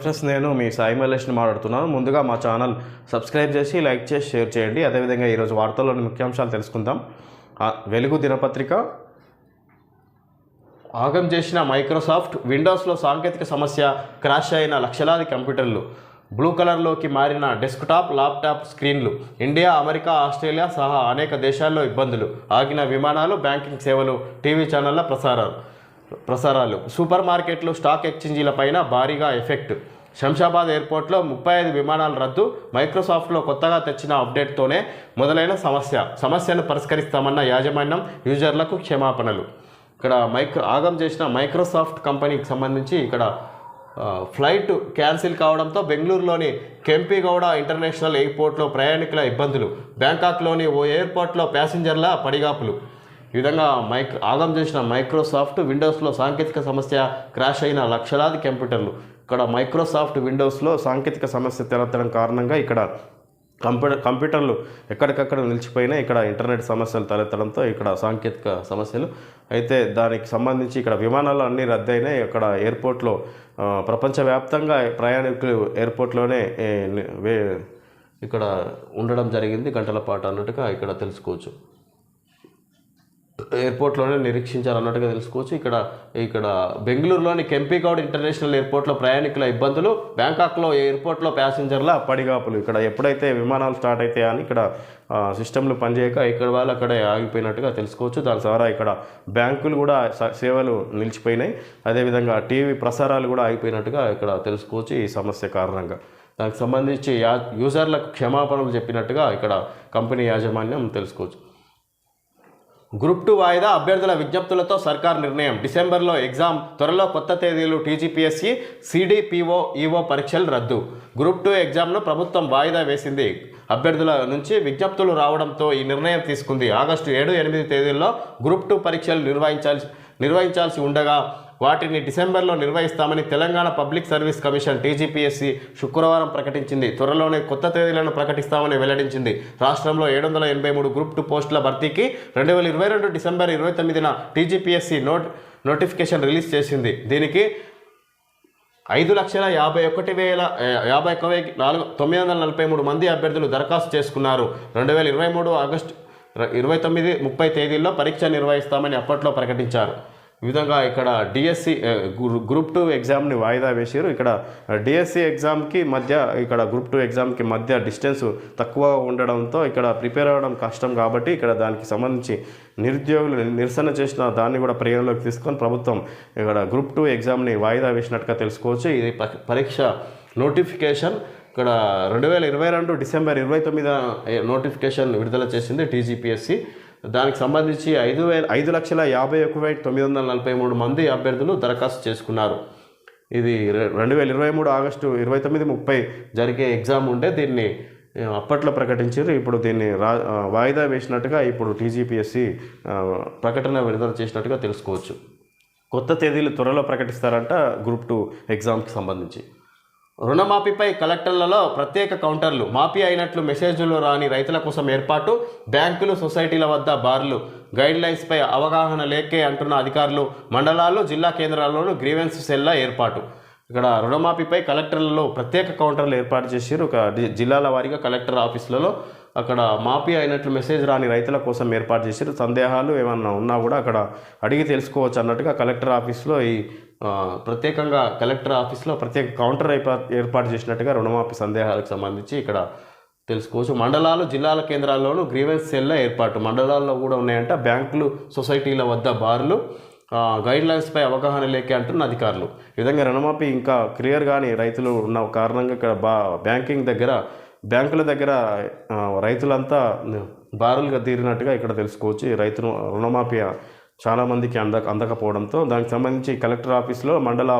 Friends నేను మీ సాయి మల్లేష్ని మాట్లాడుతున్నాను. ముందుగా మా ఛానల్ సబ్స్క్రైబ్ చేసి లైక్ చేసి షేర్ చేయండి. అదేవిధంగా ఈరోజు వార్తల్లోని ముఖ్యాంశాలు తెలుసుకుందాం. వెలుగు దినపత్రిక. ఆగం చేసిన మైక్రోసాఫ్ట్ విండోస్లో సాంకేతిక సమస్య క్రాష్ అయిన లక్షలాది కంప్యూటర్లు. బ్లూ కలర్లోకి మారిన డెస్క్టాప్ ల్యాప్టాప్ స్క్రీన్లు. ఇండియా అమెరికా ఆస్ట్రేలియా సహా అనేక దేశాల్లో ఇబ్బందులు. ఆగిన విమానాలు బ్యాంకింగ్ సేవలు టీవీ ఛానళ్ళ ప్రసారాలు ప్రసారాలు. సూపర్ మార్కెట్లు స్టాక్ ఎక్స్చేంజీలపైన భారీగా ఎఫెక్ట్. శంషాబాద్ ఎయిర్పోర్ట్లో ముప్పై ఐదు విమానాల రద్దు మైక్రోసాఫ్ట్లో కొత్తగా తెచ్చిన అప్డేట్తోనే మొదలైన సమస్య. సమస్యను పరిష్కరిస్తామన్న యాజమాన్యం యూజర్లకు క్షమాపణలు. ఇక్కడ మైక్రో ఆగం చేసిన మైక్రోసాఫ్ట్ కంపెనీకి సంబంధించి ఇక్కడ ఫ్లైట్ క్యాన్సిల్ కావడంతో బెంగళూరులోని కెంపిగౌడ ఇంటర్నేషనల్ ఎయిర్పోర్ట్లో ప్రయాణికుల ఇబ్బందులు. బ్యాంకాక్లోని ఓ ఎయిర్పోర్ట్లో ప్యాసింజర్ల పడిగాపులు. ఈ విధంగా మైక్ ఆగం చేసిన మైక్రోసాఫ్ట్ విండోస్లో సాంకేతిక సమస్య క్రాష్ అయిన లక్షలాది కంప్యూటర్లు. ఇక్కడ మైక్రోసాఫ్ట్ విండోస్లో సాంకేతిక సమస్య తెలెత్తడం కారణంగా ఇక్కడ కంప్యూటర్ కంప్యూటర్లు ఎక్కడికక్కడ నిలిచిపోయినా ఇక్కడ ఇంటర్నెట్ సమస్యలు తలెత్తడంతో ఇక్కడ సాంకేతిక సమస్యలు. అయితే దానికి సంబంధించి ఇక్కడ విమానాలు అన్నీ రద్దయినాయి. ఇక్కడ ఎయిర్పోర్ట్లో ప్రపంచవ్యాప్తంగా ప్రయాణికులు ఎయిర్పోర్ట్లోనే వే ఇక్కడ ఉండడం జరిగింది. గంటల పాటు అన్నట్టుగా ఇక్కడ తెలుసుకోవచ్చు. ఎయిర్పోర్ట్లోనే నిరీక్షించారు అన్నట్టుగా తెలుసుకోవచ్చు. ఇక్కడ ఇక్కడ బెంగళూరులోని కెంపిగౌడ్ ఇంటర్నేషనల్ ఎయిర్పోర్ట్లో ప్రయాణికుల ఇబ్బందులు బ్యాంకాక్లో ఎయిర్పోర్ట్లో ప్యాసింజర్ల పడిగాపులు. ఇక్కడ ఎప్పుడైతే విమానాలు స్టార్ట్ అవుతాయని అని ఇక్కడ సిస్టమ్లు పనిచేయక ఇక్కడ వాళ్ళు అక్కడే ఆగిపోయినట్టుగా తెలుసుకోవచ్చు. దాని ద్వారా ఇక్కడ బ్యాంకులు కూడా సేవలు నిలిచిపోయినాయి. అదేవిధంగా టీవీ ప్రసారాలు కూడా ఆగిపోయినట్టుగా ఇక్కడ తెలుసుకోవచ్చు ఈ సమస్య కారణంగా. దానికి సంబంధించి యా యూజర్లకు క్షమాపణలు చెప్పినట్టుగా ఇక్కడ కంపెనీ యాజమాన్యం తెలుసుకోవచ్చు. గ్రూప్ టూ వాయిదా అభ్యర్థుల విజ్ఞప్తులతో సర్కార్ నిర్ణయం. డిసెంబర్లో ఎగ్జామ్ త్వరలో కొత్త తేదీలు టీజీపీఎస్సీ సిడిపిఓ ఈఓ పరీక్షలు రద్దు. గ్రూప్ టూ ఎగ్జామ్ను ప్రభుత్వం వాయిదా వేసింది. అభ్యర్థుల నుంచి విజ్ఞప్తులు రావడంతో ఈ నిర్ణయం తీసుకుంది. ఆగస్టు ఏడు ఎనిమిది తేదీల్లో గ్రూప్ టూ పరీక్షలు నిర్వహించాల్సి నిర్వహించాల్సి ఉండగా వాటిని డిసెంబర్లో నిర్వహిస్తామని Telangana public service commission TGPSC శుక్రవారం ప్రకటించింది. త్వరలోనే కొత్త తేదీలను ప్రకటిస్తామని వెల్లడించింది. రాష్ట్రంలో ఏడు వందల ఎనభై మూడు గ్రూప్ టూ పోస్టుల భర్తీకి రెండు వేల ఇరవై రెండు డిసెంబర్ ఇరవై తొమ్మిదిన టీజీపీఎస్సీ నోట్ నోటిఫికేషన్ రిలీజ్ చేసింది. దీనికి ఐదు లక్షల యాభై ఒకటి వేల యాభై ఒక్క నాలుగు తొమ్మిది వందల నలభై మూడు మంది అభ్యర్థులు దరఖాస్తు చేసుకున్నారు. రెండు వేల ఇరవై మూడు ఆగస్టు ఇరవై తొమ్మిది ముప్పై తేదీల్లో పరీక్ష నిర్వహిస్తామని అప్పట్లో ప్రకటించారు. ఈ విధంగా ఇక్కడ డిఎస్సి గ్రూప్ టూ ఎగ్జామ్ని వాయిదా వేసారు ఇక్కడ డిఎస్సి ఎగ్జామ్కి మధ్య ఇక్కడ గ్రూప్ టూ ఎగ్జామ్కి మధ్య డిస్టెన్స్ తక్కువ ఉండడంతో ఇక్కడ ప్రిపేర్ అవ్వడం కష్టం కాబట్టి ఇక్కడ దానికి సంబంధించి నిరుద్యోగులు నిరసన చేసిన దాన్ని కూడా పరిగణలోకి తీసుకొని ప్రభుత్వం ఇక్కడ గ్రూప్ టూ ఎగ్జామ్ని వాయిదా వేసినట్టుగా తెలుసుకోవచ్చు. ఇది పరీక్ష నోటిఫికేషన్ ఇక్కడ రెండు వేల ఇరవై రెండు డిసెంబర్ ఇరవై తొమ్మిది నోటిఫికేషన్ విడుదల చేసింది టీజీపీఎస్సీ దానికి సంబంధించి ఐదు వేల ఐదు లక్షల యాభై ఒక వేల తొమ్మిది వందల నలభై మూడు మంది అభ్యర్థులు దరఖాస్తు చేసుకున్నారు. ఇది రెండు వేల ఇరవై మూడు ఆగస్టు ఇరవై తొమ్మిది ముప్పై జరిగే ఎగ్జామ్ ఉంటే దీన్ని అప్పట్లో ప్రకటించారు. ఇప్పుడు దీన్ని రా వాయిదా వేసినట్టుగా ఇప్పుడు టీజీపీఎస్సి ప్రకటన విడుదల చేసినట్టుగా తెలుసుకోవచ్చు. కొత్త తేదీలు త్వరలో ప్రకటిస్తారంట గ్రూప్ టూ ఎగ్జామ్కి సంబంధించి. రుణమాఫీపై కలెక్టర్లలో ప్రత్యేక కౌంటర్లు. మాఫీ అయినట్లు మెసేజ్లు రాని రైతుల కోసం ఏర్పాటు బ్యాంకులు సొసైటీల వద్ద బార్లు. గైడ్ లైన్స్పై అవగాహన లేకే అంటున్న అధికారులు మండలాలు జిల్లా కేంద్రాల్లోనూ గ్రీవెన్స్ సెల్ల ఏర్పాటు. ఇక్కడ రుణమాఫీపై కలెక్టర్లలో ప్రత్యేక కౌంటర్లు ఏర్పాటు చేశారు ఒక జిల్లాల వారీగా కలెక్టర్ ఆఫీసులలో అక్కడ మాఫీ అయినట్లు మెసేజ్ రాని రైతుల కోసం ఏర్పాటు చేశారు సందేహాలు ఏమన్నా ఉన్నా కూడా అక్కడ అడిగి తెలుసుకోవచ్చు అన్నట్టుగా కలెక్టర్ ఆఫీస్లో ఈ ప్రత్యేకంగా కలెక్టర్ ఆఫీస్లో ప్రత్యేక కౌంటర్ ఏర్పాటు ఏర్పాటు చేసినట్టుగా రుణమాఫీ సందేహాలకు సంబంధించి ఇక్కడ తెలుసుకోవచ్చు. మండలాలు జిల్లాల కేంద్రాల్లోనూ గ్రీవెన్స్ సెల్ల ఏర్పాటు. మండలాల్లో కూడా ఉన్నాయంట బ్యాంకులు సొసైటీల వద్ద బార్లు గైడ్ లైన్స్పై అవగాహన లేకే అంటున్న అధికారులు. ఈ విధంగా రుణమాఫీ ఇంకా క్లియర్ కానీ రైతులు ఉన్న కారణంగా ఇక్కడ బా బ్యాంకింగ్ దగ్గర బ్యాంకుల దగ్గర రైతులంతా బారులుగా తీరినట్టుగా ఇక్కడ తెలుసుకోవచ్చు. రైతును రుణమాఫీ చాలామందికి అందక అందకపోవడంతో దానికి సంబంధించి కలెక్టర్ ఆఫీస్లో మండల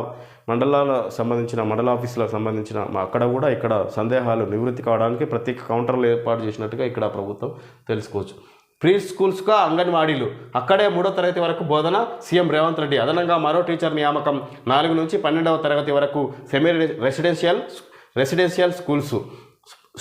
మండలాల సంబంధించిన మండల ఆఫీసులకు సంబంధించిన అక్కడ కూడా ఇక్కడ సందేహాలు నివృత్తి కావడానికి ప్రత్యేక కౌంటర్లు ఏర్పాటు చేసినట్టుగా ఇక్కడ ప్రభుత్వం తెలుసుకోవచ్చు. ప్రీ స్కూల్స్గా అంగన్వాడీలు. అక్కడే మూడో తరగతి వరకు బోధన సీఎం రేవంత్ రెడ్డి. అదనంగా మరో టీచర్ నియామకం నాలుగు నుంచి పన్నెండవ తరగతి వరకు సెమీ రెసిడెన్షియల్ రెసిడెన్షియల్ స్కూల్స్.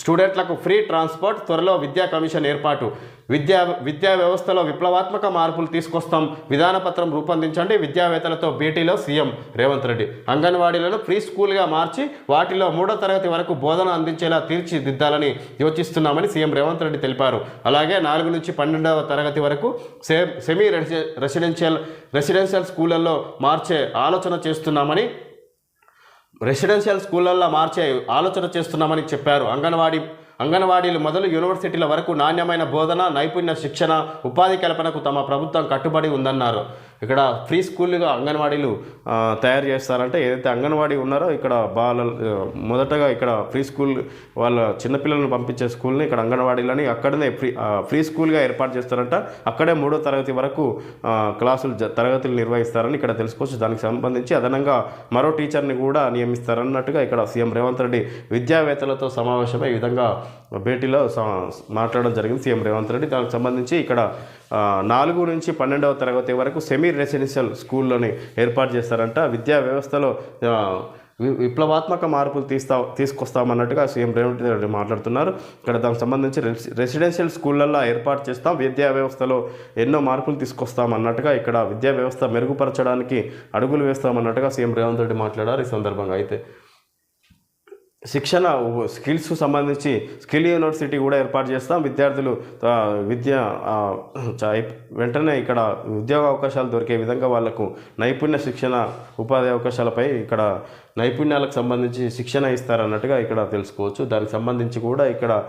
స్టూడెంట్లకు ఫ్రీ ట్రాన్స్పోర్ట్ త్వరలో విద్యా కమిషన్ ఏర్పాటు. విద్యా విద్యా వ్యవస్థలో విప్లవాత్మక మార్పులు తీసుకొస్తాం. విధానపత్రం రూపొందించండి. విద్యావేత్తలతో భేటీలో సీఎం రేవంత్ రెడ్డి. అంగన్వాడీలను ప్రీ స్కూల్గా మార్చి వాటిలో మూడో తరగతి వరకు బోధన అందించేలా తీర్చిదిద్దాలని యోచిస్తున్నామని సీఎం రేవంత్ రెడ్డి తెలిపారు. అలాగే నాలుగు నుంచి పన్నెండవ తరగతి వరకు సే సెమీ రెసి- రెసిడెన్షియల్ రెసిడెన్షియల్ స్కూళ్ళల్లో మార్చే ఆలోచన చేస్తున్నామని రెసిడెన్షియల్ స్కూళ్ళల్లో మార్చే ఆలోచన చేస్తున్నామని చెప్పారు. అంగన్వాడీ అంగన్వాడీలు మొదలు యూనివర్సిటీల వరకు నాణ్యమైన బోధన నైపుణ్య శిక్షణ ఉపాధి కల్పనకు తమ ప్రభుత్వం కట్టుబడి ఉందన్నారు. ఇక్కడ ఫ్రీ స్కూల్గా అంగన్వాడీలు తయారు చేస్తారంటే ఏదైతే అంగన్వాడీ ఉన్నారో ఇక్కడ బాల మొదటగా ఇక్కడ ఫ్రీ స్కూల్ వాళ్ళ చిన్నపిల్లలను పంపించే స్కూల్ని ఇక్కడ అంగన్వాడీలని అక్కడనే ఫ్రీ ఫ్రీ స్కూల్గా ఏర్పాటు చేస్తారంట. అక్కడే మూడో తరగతి వరకు క్లాసులు తరగతులు నిర్వహిస్తారని ఇక్కడ తెలుసుకోవచ్చు. దానికి సంబంధించి అదనంగా మరో టీచర్ని కూడా నియమిస్తారన్నట్టుగా ఇక్కడ సీఎం రేవంత్ రెడ్డి విద్యావేత్తలతో సమావేశమై ఈ విధంగా భేటీలో మాట్లాడడం జరిగింది. సీఎం రేవంత్ రెడ్డి దానికి సంబంధించి ఇక్కడ నాలుగు నుంచి పన్నెండవ తరగతి వరకు సెమీ రెసిడెన్షియల్ స్కూల్లోని ఏర్పాటు చేస్తారంట. విద్యా వ్యవస్థలో వి- విప్లవాత్మక మార్పులు తీస్తా తీసుకొస్తామన్నట్టుగా సీఎం రేవంత్ రెడ్డి మాట్లాడుతున్నారు. ఇక్కడ దానికి సంబంధించి రెసి- రెసిడెన్షియల్ స్కూళ్ళల్లో ఏర్పాటు చేస్తాం. విద్యా వ్యవస్థలో ఎన్నో మార్పులు తీసుకొస్తాం అన్నట్టుగా ఇక్కడ విద్యా వ్యవస్థ మెరుగుపరచడానికి అడుగులు వేస్తామన్నట్టుగా సీఎం రేవంత్ రెడ్డి మాట్లాడారు. ఈ సందర్భంగా అయితే శిక్షణ స్కిల్స్ సంబంధించి స్కిల్ యూనివర్సిటీ కూడా ఏర్పాటు చేస్తాం. విద్యార్థులు విద్య చ- వెంటనే ఇక్కడ ఉద్యోగ అవకాశాలు దొరికే విధంగా వాళ్ళకు నైపుణ్య శిక్షణ ఉపాధి అవకాశాలపై ఇక్కడ నైపుణ్యాలకు సంబంధించి శిక్షణ ఇస్తారన్నట్టుగా ఇక్కడ తెలుసుకోవచ్చు. దానికి సంబంధించి కూడా ఇక్కడ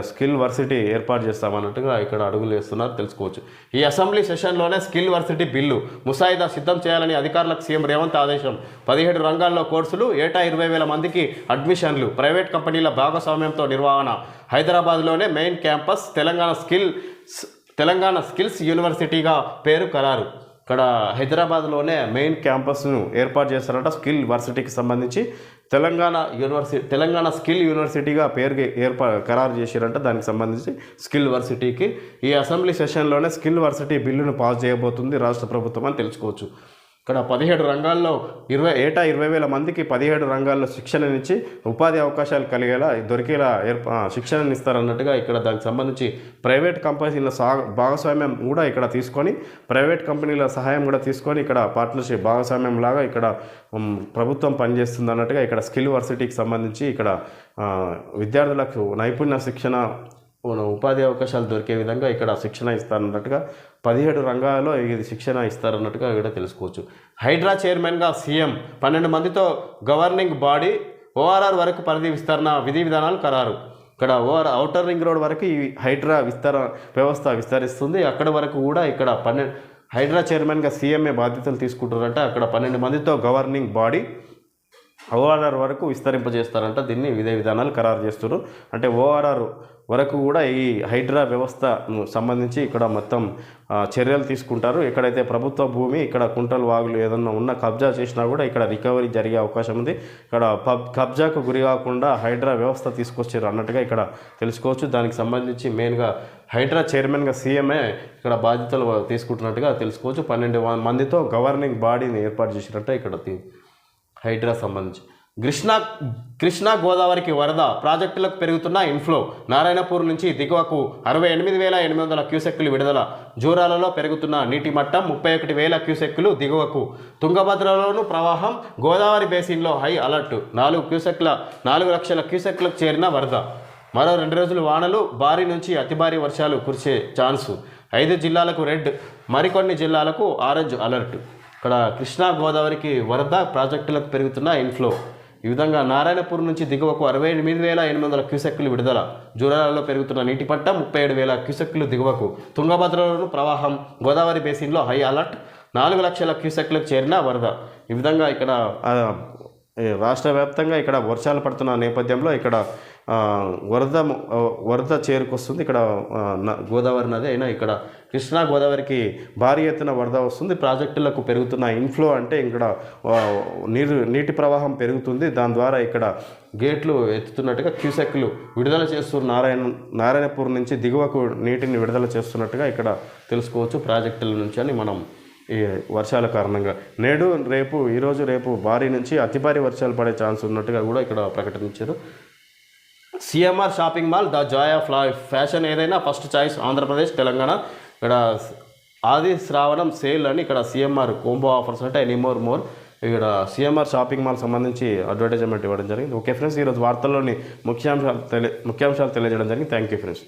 స్కిల్ వర్సిటీ ఏర్పాటు చేస్తామన్నట్టుగా ఇక్కడ అడుగులు వేస్తున్నారు. తెలుసుకోవచ్చు. ఈ అసెంబ్లీ సెషన్లోనే స్కిల్ వర్సిటీ బిల్లు ముసాయిదా సిద్ధం చేయాలని అధికారులకు సీఎం రేవంత్ ఆదేశం. పదిహేడు రంగాల్లో కోర్సులు ఏటా ఇరవై వేల మందికి అడ్మిషన్ అడ్మిషన్లు ప్రైవేట్ కంపెనీల భాగస్వామ్యంతో నిర్వహణ. హైదరాబాద్లోనే main campus Telangana skill Telangana skills యూనివర్సిటీగా పేరు ఖరారు ఇక్కడ హైదరాబాద్లోనే మెయిన్ క్యాంపస్ను ఏర్పాటు చేస్తారట స్కిల్ వర్సిటీకి సంబంధించి. తెలంగాణ యూనివర్సిటీ తెలంగాణ స్కిల్ యూనివర్సిటీగా పేరు ఏర్పా ఖరారు చేశారంట దానికి సంబంధించి స్కిల్ వర్సిటీకి. ఈ అసెంబ్లీ సెషన్లోనే స్కిల్ వర్సిటీ బిల్లును పాస్ చేయబోతుంది రాష్ట్ర ప్రభుత్వం అని తెలుసుకోవచ్చు. ఇక్కడ పదిహేడు రంగాల్లో ఇరవై ఏటా ఇరవై వేల మందికి పదిహేడు రంగాల్లో శిక్షణనిచ్చి ఉపాధి అవకాశాలు కలిగేలా దొరికేలా ఏర్ప శిక్షణని ఇస్తారన్నట్టుగా ఇక్కడ దానికి సంబంధించి ప్రైవేట్ కంపెనీల సా భాగస్వామ్యం కూడా ఇక్కడ తీసుకొని ప్రైవేట్ కంపెనీల సహాయం కూడా తీసుకొని ఇక్కడ పార్ట్నర్షిప్ భాగస్వామ్యం లాగా ఇక్కడ ప్రభుత్వం పనిచేస్తుంది అన్నట్టుగా ఇక్కడ స్కిల్ వర్సిటీకి సంబంధించి ఇక్కడ విద్యార్థులకు నైపుణ్య శిక్షణ ఉపాధి అవకాశాలు దొరికే విధంగా ఇక్కడ శిక్షణ ఇస్తారన్నట్టుగా పదిహేడు రంగాల్లో ఇది శిక్షణ ఇస్తారన్నట్టుగా ఇక్కడ తెలుసుకోవచ్చు. హైడ్రా చైర్మన్గా సీఎం పన్నెండు మందితో గవర్నింగ్ బాడీ ఓఆర్ఆర్ వరకు పరిధి విస్తరణ విధి విధానాలు ఖరారు ఇక్కడ ఓఆర్ అవుటర్ రింగ్ రోడ్ వరకు ఈ హైడ్రా విస్తర వ్యవస్థ విస్తరిస్తుంది. అక్కడ వరకు కూడా ఇక్కడ పన్నెండు హైడ్రా చైర్మన్గా సీఎంఏ బాధ్యతలు తీసుకుంటారంటే అక్కడ పన్నెండు మందితో గవర్నింగ్ బాడీ ఓఆర్ఆర్ వరకు విస్తరింపజేస్తారంట. దీన్ని విధే విధానాలు ఖరారు చేస్తారు అంటే ఓఆర్ఆర్ వరకు కూడా ఈ హైడ్రా వ్యవస్థ సంబంధించి ఇక్కడ మొత్తం చర్యలు తీసుకుంటారు. ఎక్కడైతే ప్రభుత్వ భూమి ఇక్కడ కుంటలు వాగులు ఏదన్నా ఉన్న కబ్జా చేసినా కూడా ఇక్కడ రికవరీ జరిగే అవకాశం ఉంది. ఇక్కడ కబ్జాకు గురి కాకుండా హైడ్రా వ్యవస్థ తీసుకొచ్చారు అన్నట్టుగా ఇక్కడ తెలుసుకోవచ్చు. దానికి సంబంధించి మెయిన్గా హైడ్రా చైర్మన్గా సీఎంఏ ఇక్కడ బాధ్యతలు తీసుకుంటున్నట్టుగా తెలుసుకోవచ్చు. పన్నెండు మందితో గవర్నింగ్ బాడీని ఏర్పాటు చేసినట్టే ఇక్కడ హైడ్రా సంబంధించి. కృష్ణా కృష్ణా గోదావరికి వరద ప్రాజెక్టులకు పెరుగుతున్న ఇన్ఫ్లో నారాయణపూర్ నుంచి దిగువకు అరవై ఎనిమిది వేల ఎనిమిది వందల క్యూసెక్కులు విడుదల. జూరాలలో పెరుగుతున్న నీటి మట్టం ముప్పై ఒకటి వేల క్యూసెక్కులు దిగువకు. తుంగభద్రలోను ప్రవాహం గోదావరి బేసిన్లో హై అలర్ట్. నాలుగు క్యూసెక్ల నాలుగు లక్షల క్యూసెక్లకు చేరిన వరద. మరో రెండు రోజులు వానలు భారీ నుంచి అతి భారీ వర్షాలు కురిసే ఛాన్సు. ఐదు జిల్లాలకు రెడ్. మరికొన్ని జిల్లాలకు ఆరెంజ్ అలర్ట్. ఇక్కడ కృష్ణా గోదావరికి వరద ప్రాజెక్టులకు పెరుగుతున్న ఇన్ఫ్లో ఈ విధంగా నారాయణపూర్ నుంచి దిగువకు అరవై ఎనిమిది వేల ఎనిమిది వందల క్యూసెక్కులు విడుదల. జూరాలలో పెరుగుతున్న నీటి పట్ట ముప్పై ఏడు వేల క్యూసెక్కులు దిగువకు. తుంగభద్రలోను ప్రవాహం గోదావరి బేసిన్లో హై అలర్ట్ నాలుగు లక్షల క్యూసెక్లకు చేరిన వరద. ఈ విధంగా ఇక్కడ రాష్ట్ర వ్యాప్తంగా ఇక్కడ వర్షాలు పడుతున్న నేపథ్యంలో ఇక్కడ వరద వరద చేరుకొస్తుంది. ఇక్కడ న- గోదావరి నది అయినా ఇక్కడ కృష్ణా గోదావరికి భారీ ఎత్తున వరద వస్తుంది. ప్రాజెక్టులకు పెరుగుతున్న ఇన్ఫ్లో అంటే ఇక్కడ నీరు నీటి ప్రవాహం పెరుగుతుంది. దాని ద్వారా ఇక్కడ గేట్లు ఎత్తుతున్నట్టుగా క్యూసెక్లు విడుదల చేస్తున్న నారాయణ నారాయణపూర్ నుంచి దిగువకు నీటిని విడుదల చేస్తున్నట్టుగా ఇక్కడ తెలుసుకోవచ్చు. ప్రాజెక్టుల నుంచి అని మనం ఈ వర్షాల కారణంగా. నేడు రేపు ఈరోజు రేపు భారీ నుంచి అతి భారీ వర్షాలు పడే ఛాన్స్ ఉన్నట్టుగా కూడా ఇక్కడ ప్రకటించారు. CMR shopping mall the joy of life. Fashion ఏదైనా ఫస్ట్ చాయిస్ ఆంధ్రప్రదేశ్ తెలంగాణ. ఇక్కడ ఆది శ్రావణం సేల్ అని ఇక్కడ సిఎంఆర్ కోంబో ఆఫర్స్ అంటే ఎనీ మోర్ మోర్. ఇక్కడ సిఎంఆర్ షాపింగ్ మాల్ సంబంధించి అడ్వర్టైజ్మెంట్ ఇవ్వడం జరిగింది. ఓకే ఫ్రెండ్స్ ఈరోజు వార్తల్లోని ముఖ్యాంశాలు తెలియ ముఖ్యాంశాలు తెలియజేయడం జరిగింది. Thank you friends.